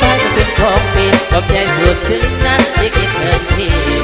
ท้ายก็เป็นของปีขอบใจสุดซึ้งนะที่คิดเธอที